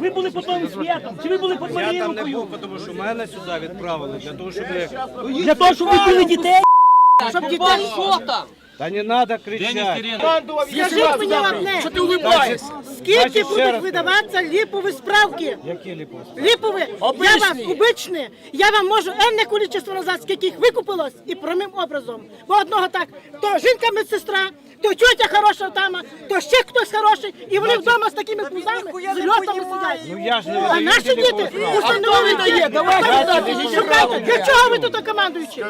Ви були по тому святом, чи ви були під Я там не був, тому що мене сюди відправили для того, щоб Для того, щоб ви били дітей? Щоб дітей що там? Та не треба кричати. Скажіть мені одне, Що ти улыбаєшся? скільки будуть видаватися ліпові справки? Які ліпо? Ліпові, я вам кубичні, я вам можу енне кількість назад, скільки їх викупилось і прямим образом. Бо одного так, то жінка медсестра, то тетя хороша там, то ще хтось хороший, і вони вдома з такими пузами, з льотами сидять. Ну я ж не А наші діти установлені. Давайте, шукайте, для чого ви тут командуючі?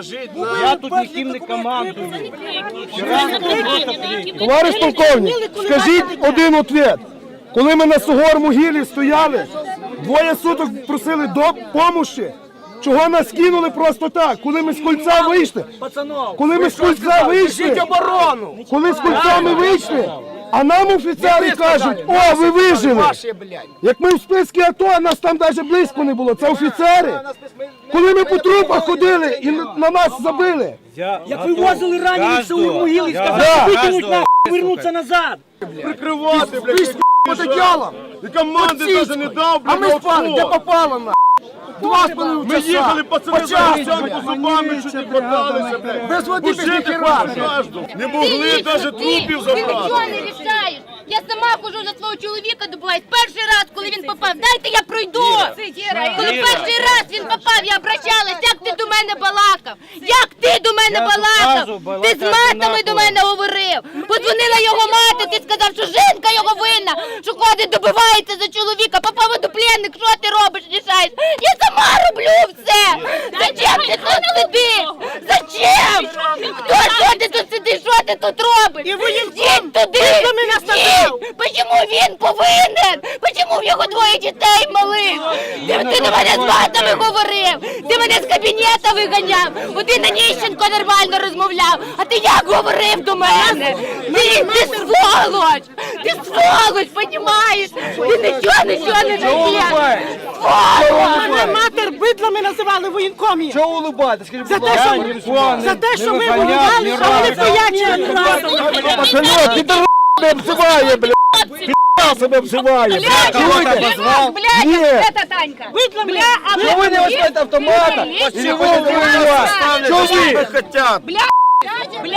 Я тут ніким не командую. Товариш полковник, скажіть один ответ. Коли ми на Сугор-Могилі стояли, двоє суток просили допомоги. Чого нас кинули просто так? Коли ми з кольця вийшли, коли ми з кольця вийшли, оборону! коли з кольця ми вийшли, а нам офіцери кажуть, о, ви вижили. Як ми в списку АТО, а нас там навіть близько не було. Це офіцери. Коли ми по трупах ходили і на на нас забили. Як вивозили ранені в Каждого. могили, сказали, витягнуть нахуй, вернуться назад. Прикривати, блядь, одеялом. І команди навіть не дав, блядь, А ми спали, де попало, на. Два з половиною Ми їхали, пацани, за овсянку зубами, чуть не хваталися, блядь. Без води, без ніхера. Не могли навіть трупів Ти нічого не рішаєш. Я сама хожу за свого чоловіка добуваюсь. Перший раз, коли він попав, дайте я пройду. Коли перший раз він попав, я обращалась, як ти до мене балакав? Як ти до мене балакав? Ти з матами до мене говорив. Подзвонила його мати, ти сказав, що жінка його винна, що ходить, добивається за чоловіка. Попав до пленник, що ти робиш, рішаєш? Я сама роблю все. Зачем ти тут сидиш? Зачем? Хто що ти тут сидиш? Що ти тут робиш? І Йдіть туди! Йдіть! Почему він повинен? Почему в його двоє дітей малих? Ти, ти до мене з матами говорив! Ти мене з кабінета виганяв! Один Аніщенко нормально розмовляв! А ти як говорив до мене? Ти, ти сволоч! Ти сволоч, понімаєш? Ти нічого, нічого не даєш! Сволоч! Мене матер бидлами називали в воєнкомі. Чого улыбати? Скажіть, За будь те, ласка. що, нікого за не- те, що не ми виганяв, воювали, ні а вони разу. поячили разом. Пацанок, ти не обзиває, блядь. Пі***а себе обзиває, блядь. Чуєте? Блядь, Ні. это Танька! Бидлами. Чого ви не возьмете автомата? Чого ви воювати? Чого ви?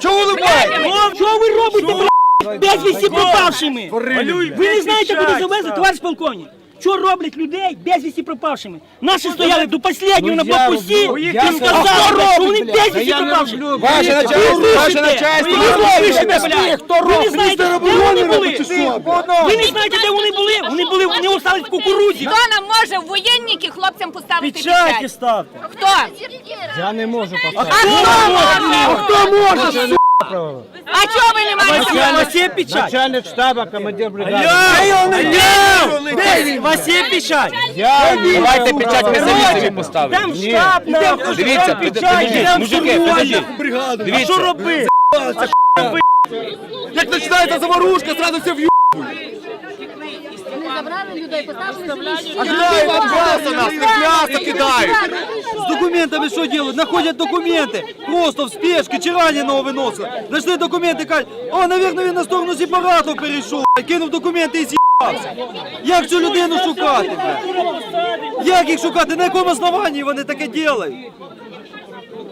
Чого улыбаєте? О, що ви робите, блядь? Безвісті пропавшими? Ви не знаєте, куди завезли, товариш полковник? Що роблять людей безвісті пропавшими? Наші стояли до останнього на я блокпості роблю. і сказали, що вони безвісті Я пропавшими. Ваше начальство, ваше начальство. ви. Хто Ви не знаєте, де вони були? Ви не знаєте, де вони були? Вони були, вони остались в кукурудзі. Хто нам може в воєнніки хлопцям поставити Печаті печать? ставте. Хто? Я не можу А поставити. Хто може? Су***? А чого ви не маєте? У вас є печать? Начальник штаба, командир бригади. Де? У вас є печать? Я Давайте печать ми самі собі поставимо. Там штаб, нахуй, Дивіться, там під- печать, там мужики, штурмування. підождіть. А Дивіться. що робити? Як починається заварушка, зразу все в'ю. Забрали людей, поставили А кидають там м'ясо нас, не м'ясо кидають. Документами что делают? Находят документы. Просто в спешке, чи раненого виносили. Знайшли документи, кажуть, о, наверное, він на сторону сепарату перейшов. Кинув документи і з'їбався. Як цю людину шукати? блядь? Як їх шукати? На якому основанні вони таке ділають?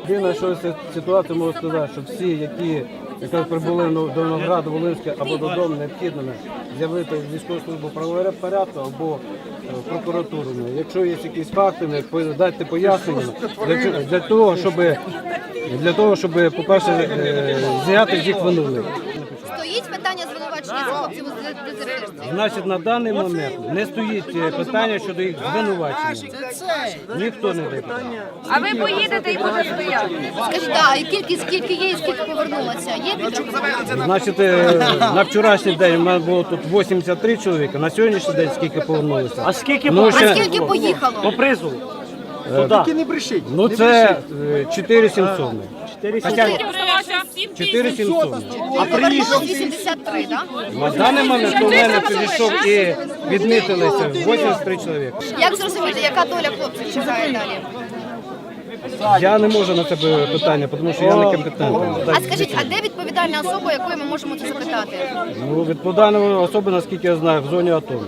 Єдине, що з ситуації можу сказати, що всі, які якраз прибули до Новограду, Волинське або додому, необхідно з'явити військову службу правового порядку або е, прокуратуру. Якщо є якісь факти, не, дайте пояснення для, для того, щоб для того, щоб, по-перше, е, зняти їх вину. Стоїть питання звинувачення хлопців у дезертирстві. Значить, на даний момент не стоїть е, питання щодо їх звинувачення. Ніхто не дає. А ви поїдете і буде стояти. Скажіть, так, і кількість скільки є і скільки повернулося? Є? Значить, е, на вчорашній день у нас було тут 83 чоловіка, на сьогоднішній день скільки повернулося? А скільки Ну, по ще- А скільки поїхало? по призову? Туди. Не брешіть. Ну це е, 4700. Хоча 4700. А приїхало 83, так? На даний момент у мене підійшов і відмітилися 83 чоловіка. Як зрозуміти, яка доля хлопців чекає далі? Я не можу на це питання, тому що я не компетентний. А скажіть, а де відповідальна особа, якої ми можемо це запитати? Ну, відповідальна особа, наскільки я знаю, в зоні АТО.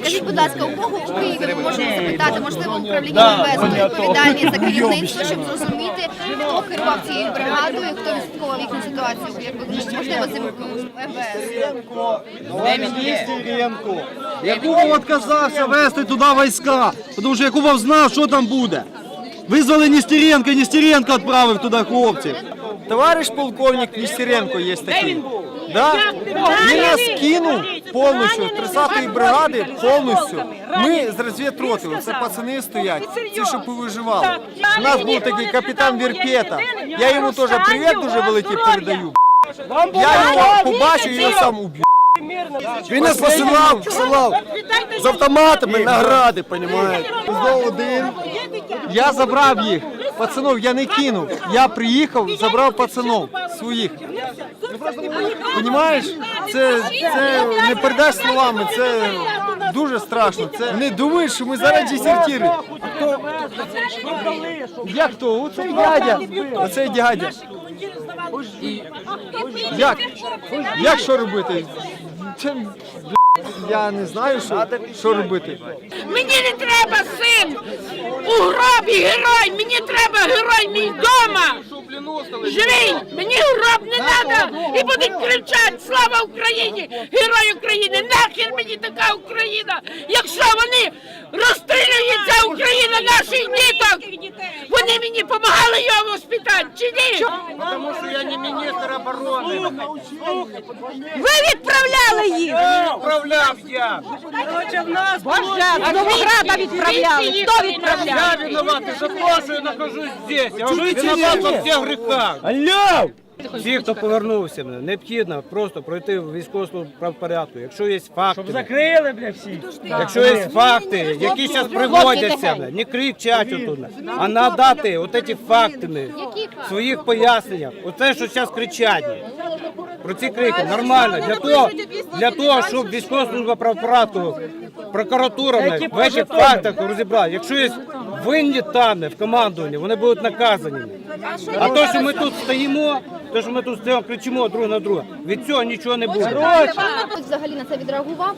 Скажіть, будь ласка, у кого у Києві ми можемо запитати, можливо, управління МВС, хто відповідальний за керівництво, щоб зрозуміти, хто керував цією бригадою, хто відслідковував їхню ситуацію, якби можливо з МВС. Якубов отказався вести туди війська, тому що Якубов знав, що там буде. Визвали Нестеренко, Нестеренко відправив туди хлопців. Товариш полковник Нестеренко є такий. Да? Нас кинув повністю, 30-ї бригади повністю. Ми з розвідроти, це пацани стоять, ці, що повиживали. У нас був такий капітан Вірпєта. Я йому теж привіт дуже великий передаю. Я його побачу і його сам уб'ю. Він нас посилав, посилав з автоматами награди? Знову один. Я забрав їх. Пацанов я не кинув. Я приїхав, забрав пацанов своїх. Понімаєш? Це, це не передаш словами, це дуже страшно. Це не думаєш, що ми зараз дезертири. Як то? Оцей дядя. Оцей дядя. Як? Як що робити? Це, я не знаю, що, що робити. Мені не треба син у гробі герой, мені треба герой мій вдома. Живий, мені гроб не треба. І будуть кричати Слава Україні! Герой України! Нахер мені така Україна! Якщо вони розстрілюють за Україну наших діток! Вони мені допомагали його воспитати, чи ні? Тому що я не міністр оборони. Ви відправляли їх! Відправляв я. А Новограда відправляли! Хто відправляв? Я виноватый, що то, что я нахожусь здесь. Я уже виноват во всех грехах. Алло! Всі, хто повернувся, необхідно просто пройти військову службу правопорядку. Якщо є факти, Закрили, бля, всі. якщо є факти, які зараз приводяться, бля, не кричать отут, а надати от ці факти бля, в своїх поясненнях. Оце, що зараз кричать. бля. Про ці крики нормально. Для того, для того щоб військова служба правопорядку, прокуратура бля, в цих фактах розібрала. Якщо є винні там в командуванні, вони будуть наказані. А то, що ми тут стоїмо, то, що ми тут стоїмо, кричимо друг на друга, від цього нічого не буде. Хтось взагалі на це відреагував?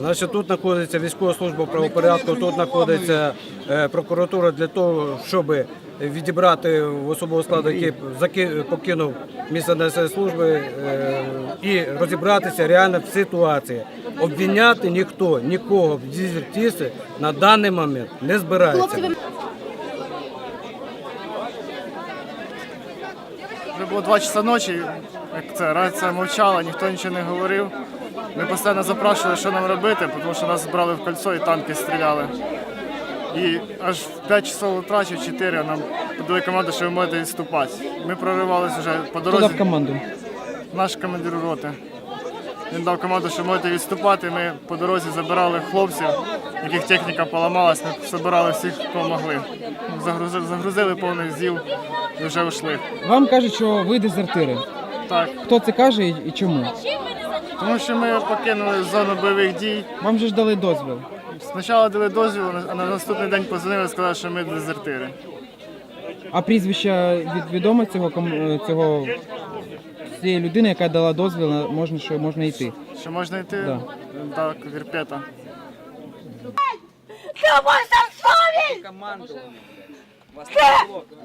Значить, тут знаходиться військова служба правопорядку, тут знаходиться е, прокуратура для того, щоб відібрати в особового складу, який заки- покинув місце несення служби, е, і розібратися реально в ситуації. Обвиняти ніхто, нікого в дезертирстві на даний момент не збирається. Вже було 2 часа ночі, як це рація мовчала, ніхто нічого не говорив. Ми постійно запрашували, що нам робити, тому що нас брали в кольцо і танки стріляли. І аж в 5 часов утра чи в 4 нам подали команду, що ви можете відступати. Ми проривалися вже по дорозі. Хто дав команду? Наш командир роти. Він дав команду, що можете відступати. Ми по дорозі забирали хлопців, яких техніка поламалась, ми забирали всіх, кого могли. Загрузили, загрузили повний зіл і вже йшли. Вам кажуть, що ви дезертири. Так, Хто це каже і і чому? тому що ми покинули зону бойових дій. Вам же ж дали дозвіл. Спочатку дали дозвіл, а на наступний день позвонили і сказали, що ми дезертири. А прізвище від відомо цього ком- е, цього цієї людини, яка дала дозвіл, на- можна що можна йти. Що можна йти? Да. Так, вірпета.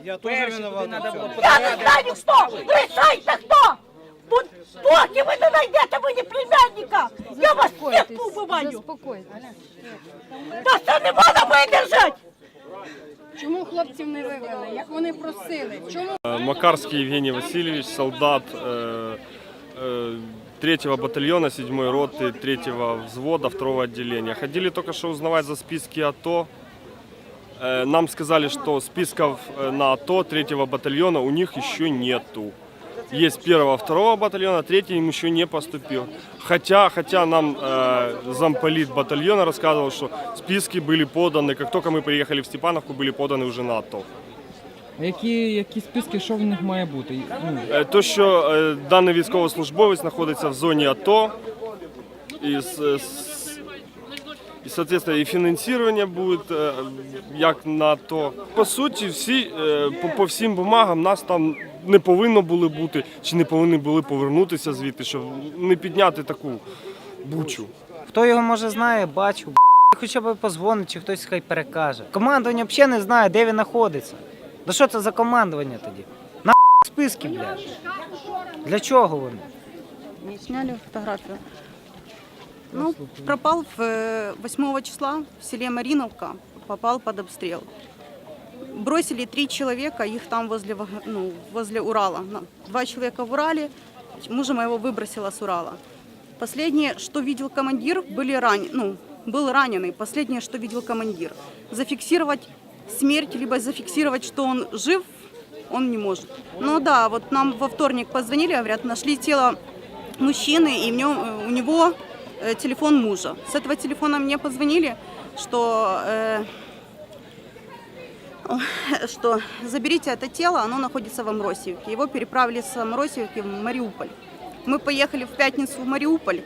Я тоже виноват. Я не знаю хто! Решайте хто! Бо Поки ви не знайдете мені племянника, я вас всіх поубиваю! Та це не можна видержати! Чому хлопців не вивели? Як вони просили? Чому? Макарский Евгений Васильевич, солдат э, э, 3 батальона 7 роты 3 взвода 2 отделения. Ходили только что узнавать за списки АТО. Э, Нам сказали, что списков э, на АТО 3 батальона у них еще нету. Есть первого, второго батальона, третий им еще не поступил. Хотя, хотя нам э, замполит батальона рассказывал, что списки были поданы, как только мы приехали в Степановку, были поданы уже на АТО. А які, які списки, що в них має бути? Ну, Е, То, що е, даний військовослужбовець знаходиться в зоні АТО, і, з- з- і соответственно, і фінансування буде е, як на то. По суті, всі, е, по, по всім бумагам нас там не повинно були бути, чи не повинні були повернутися звідти, щоб не підняти таку бучу. Хто його може знає, бачу. Хоча б позвонить, чи хтось хай перекаже. Командування взагалі не знає, де він знаходиться. Да що це за командування тоді? На списки, блядь. Для чого вони? Не сняли фотографию. Ну, пропал в, э, 8 числа в селе Мариновка, попал под обстрел. Бросили три человека, их там возле, ну, возле Урала. Два человека в Урале, мужа моего выбросило с Урала. Последнее, что видел командир, были ран... ну, был раненый. Последнее, что видел командир. Зафиксировать смерть, либо зафиксировать, что он жив, он не может. Ну да, вот нам во вторник позвонили, говорят, нашли тело мужчины, и в нем, э, у него э, телефон мужа. С этого телефона мне позвонили, что, э, что заберите это тело, оно находится в Амросиевке. Его переправили с Амросиевки в Мариуполь. Мы поехали в пятницу в Мариуполь.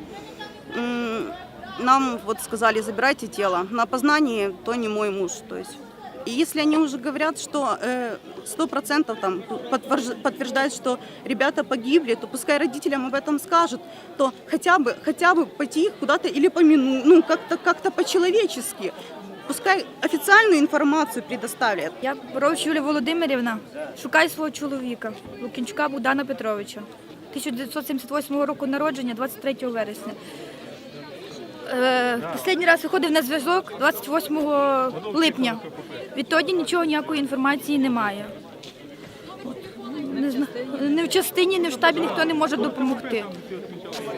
М, Нам вот сказали, забирайте тело. На опознании то не мой муж. То есть и если они уже говорят, что э, сто процентов там подтвержд- подтверждают, что ребята погибли, то пускай родителям об этом скажут, то хотя бы, хотя бы пойти их куда-то или помяну, ну как-то как-то по-человечески. Пускай офіційну інформацію предоставлять. Я Борович Юлія Володимирівна. Шукаю свого чоловіка Лукінчука Богдана Петровича. 1978 року народження, 23 вересня. Е, Останній раз виходив на зв'язок 28 липня. Відтоді нічого, ніякої інформації немає. Не зна- Ні в частині, не в штабі ніхто не може допомогти.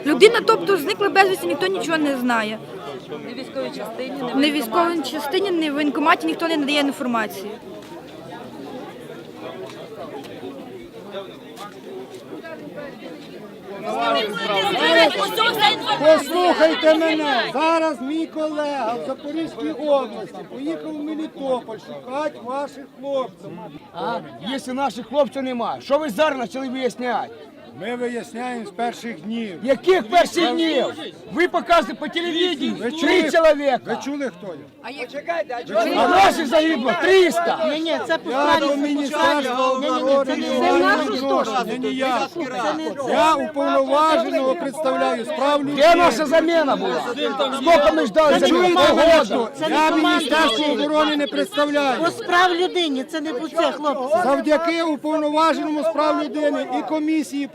Людина, тобто, зникла безвісті, ніхто нічого не знає. Не в військовій частині, Ні в військовій частині, ні в воєнкоматі ніхто не надає інформації. Послухайте мене, зараз мій колега в Запорізькій області поїхав в Мелітополь шукати ваших хлопців. А якщо наших хлопців немає, що ви зараз почали виясняти? Ми виясняємо з перших днів. Яких перших днів? Ви показуєте по телевізору три чоловіка. Ви чули хто я? А наших загибло 300. Ні, ні, це по Я до Міністерства оборони не ніякого. Я уповноваженого представляю справ людей. Де наша заміна була? Скільки ми ждали заміни? Я Міністерство оборони не представляю. По справ людині, це не по це, хлопці. Завдяки уповноваженому з прав людини і комісії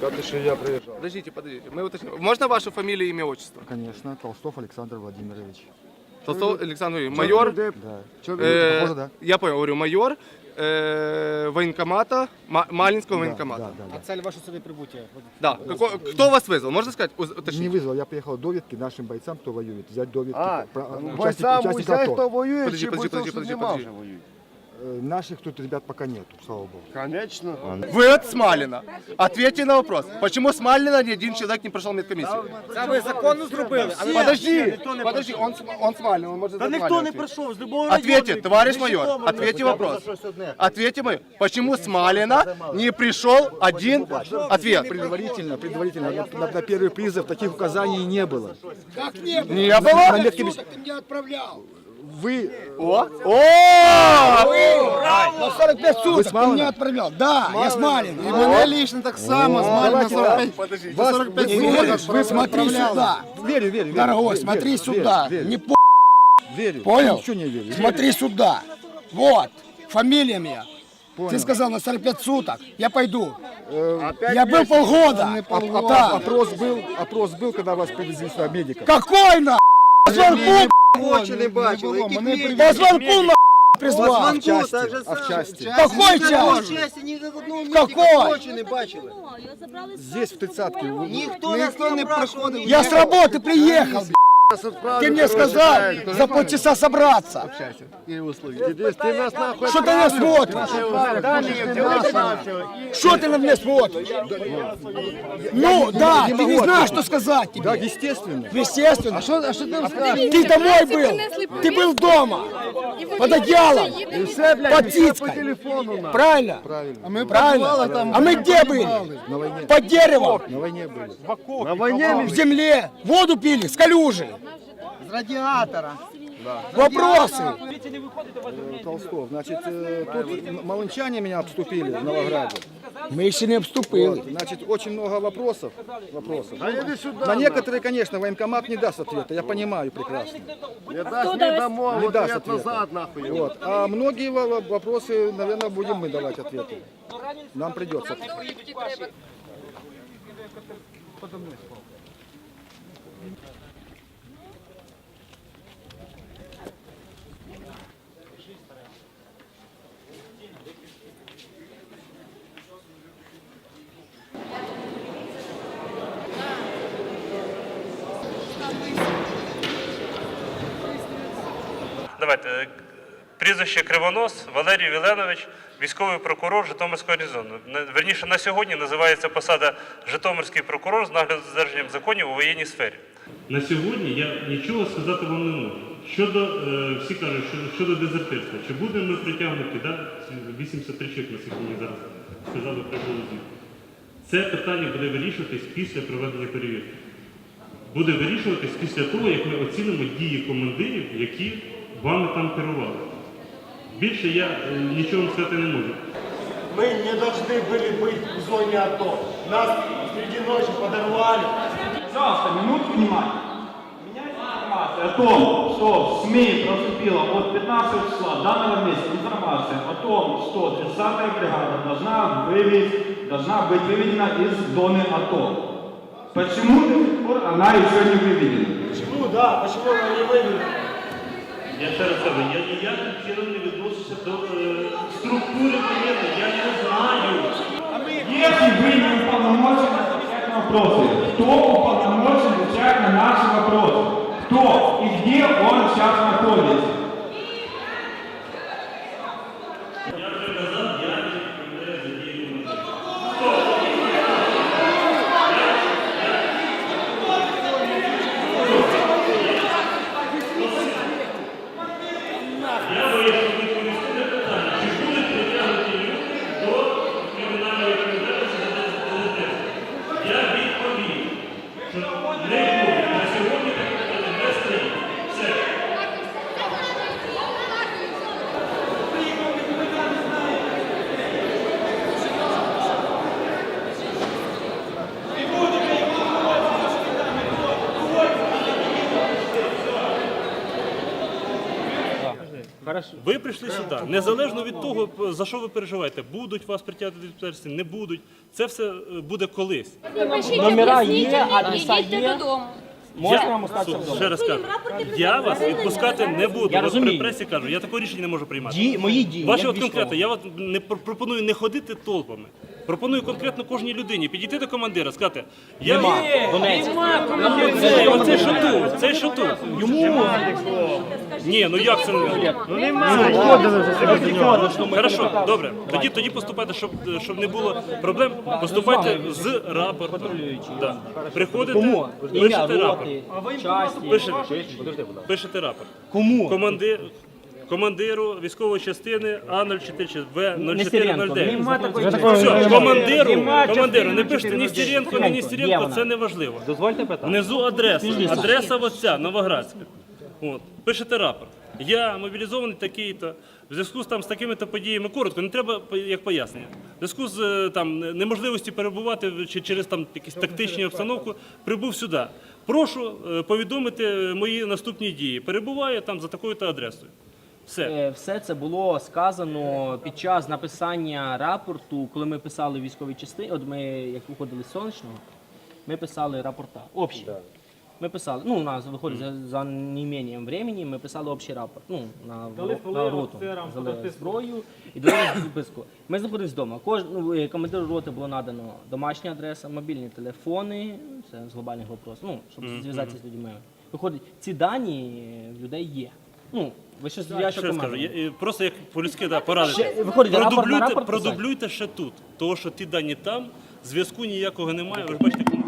подождите. Мы уточним. Можно вашу фамилию, имя, отчество? Конечно, Толстов Александр Владимирович. Толстов Александр Владимирович. Майор. Да. э, Похоже, да. Я понял, говорю, майор э, военкомата, Ма- Малинского военкомата. да, да. Цель вашего сюда прибытия? Да. Какой- кто вас вызвал? Можно сказать? Уз- уточнить? Не вызвал, я приехал довідки нашим бойцам, хто воює, взяти довідки А, про- учасник- бойцам учасника взять, АТО. хто воює, Подожди, чи подожди, бойців, подожди, що подожди, нема подожди. вже воюють? Э, Наших тут ребят пока нету, слава богу. Конечно. Вы от Смалина. Ответьте на вопрос. Почему Смалина ни один человек не прошел медкомиссию? Це ви законно зробили. Подожди, подожди, он, с- он Смалин, он может Та за ніхто Смалина не ответить. прийшов, з любого Ответьте, району. товарищ майор, Житомир ответьте вопрос. Ответьте мой, почему Смалина не пришел один ответ? Предварительно, предварительно, на, на- на первый призыв таких указаний не было. Как не было? Не было? На ты отправлял. Вы, О! О! на 45 суток ты мне отправлял. Да, я с Малин. И меня лично так само, с Малин на 45, Подождите. вас, 45 Вы смотри сюда. Верю, верю. Дорогой, смотри сюда. Не по... Верю. Понял? Ничего не верю. Смотри сюда. Вот. Фамилия моя. Ты сказал на 45 суток. Я пойду. Я был полгода. Да. Опрос был, опрос был, когда вас привезли сюда медика. Какой на? Очі не бачили. по звонку на призвал. Звонку, так же А в части? Какой час? Какой? не бачили. Здесь в тридцатке. Ніхто нас не проходив. Я с работы приехал, блядь. Ты мне сказал за полчаса собраться. Ты Что ты на меня смотришь? Что ты на меня смотришь? Ну, да, ты не знаешь, что сказать тебе. Да, естественно. Естественно. А что, а что там скажешь? Ты домой был. Ты был дома. Под одеялом. Под телефону Правильно? Правильно. А мы Правильно. А мы где были? На войне. Под деревом. На войне были. На войне В земле. Воду пили с калюжи. З радіатора. Вопросы. Толстов. Значит, э, тут малынчане меня обступили в Новограде. Мы еще не обступили. Вот, Значит, очень много вопросов. вопросов. На некоторые, конечно, военкомат не даст ответа, я понимаю прекрасно. Не даст не домой. Не даст ответа. Вот. А многие во- во- вопросы, наверное, будем мы давать ответы. Нам придется. Давайте. е, Прізвище Кривонос Валерій Віленович, військовий прокурор Житомирського різону. Верніше на сьогодні називається посада Житомирський прокурор з нагляду за законів у воєнній сфері. На сьогодні я нічого сказати вам не можу. Щодо е, всі кажуть, що щодо дезертирства, чи будемо ми притягнути да, ці 83 чоловік, наскільки мені зараз сказали при голосі. Це питання буде вирішуватись після проведення перевірки. Буде вирішуватись після того, як ми оцінимо дії командирів, які вами там керували. Більше я е, нічого вам сказати не можу. Мы не должны были быть в зоне АТО. Нас среди ночи подорвали. Пожалуйста, минутку внимания. Меняется информация о том, что в СМИ проступила от 15 числа данного месяца информация о том, что 30-я бригада должна, вывез, должна быть выведена из зоны АТО. Почему до сих пор она еще не выведена? Почему, да, почему она не вывели? Я ще раз кажу, я ніяким чином не відношуся до е, структури воєнної, я не знаю. Если вы не уполномочены отвечать на вопросы, кто уполномочен отвечать на наши вопросы? Кто и где он сейчас находится? Прийшли сюди, незалежно від того, за що ви переживаєте, будуть вас притягти до відповідальності, не будуть. Це все е, буде колись. Номера є, адреса є. Можна вам остатися вдома? Ще раз кажу, я вас відпускати не буду. Я От розумію. при пресі кажу, я такого рішення не можу приймати. Мої дії, Ваші як от конкретно, я вам не пр- пропоную не ходити толпами. Пропоную конкретно кожній людині підійти до командира, сказати, я Нема. Донець. Це, оце що тут, це що тут. Йому Ні, ну як це не Ну. Хорошо, добре. Тоді тоді поступайте, щоб, щоб не було проблем. Поступайте з рапортом. Да. Приходите, пишете рапорт. роти, часті. Пишете, пишете рапорт. Кому? Команди... Командиру військової частини А04 В0409. Нема такої Все, командиру, командиру, не пишете ні 0409. Стеренко, ні Де Нестеренко, це не важливо. Дозвольте питати. Внизу адреса. Адреса оця, Новоградська. От. Пишете рапорт. Я мобілізований такий-то. В зв'язку з там з такими-то подіями коротко, не треба як пояснення. В зв'язку з е, там неможливості перебувати чи через там якісь тактичні обстановку, прибув сюди. Прошу е, повідомити мої наступні дії. Перебуваю там за такою-то адресою. Все. Е, Все це було сказано під час написання рапорту, коли ми писали військові частини. От ми, як виходили з сонячного, ми писали рапорта. Общі. Ми писали, ну, у нас виходить за, за неімінням времени, ми писали общий рапорт. Ну, на, Дали на роту. офіцерам Взяли подати зброю і дали записку. Ми знаходились вдома. Кож, ну, е, командиру роти було надано домашня адреса, мобільні телефони, це з глобальних вопросів, ну, щоб зв'язатися з людьми. Виходить, ці дані в людей є. Ну, ви щось я що Ще скажу, я- просто як по-людськи да, порадити. Ще, виходить, рапорт на продублюйте, рапорт писати? продублюйте ще тут, того що ті дані там, зв'язку ніякого немає. Ви ж бачите, кому-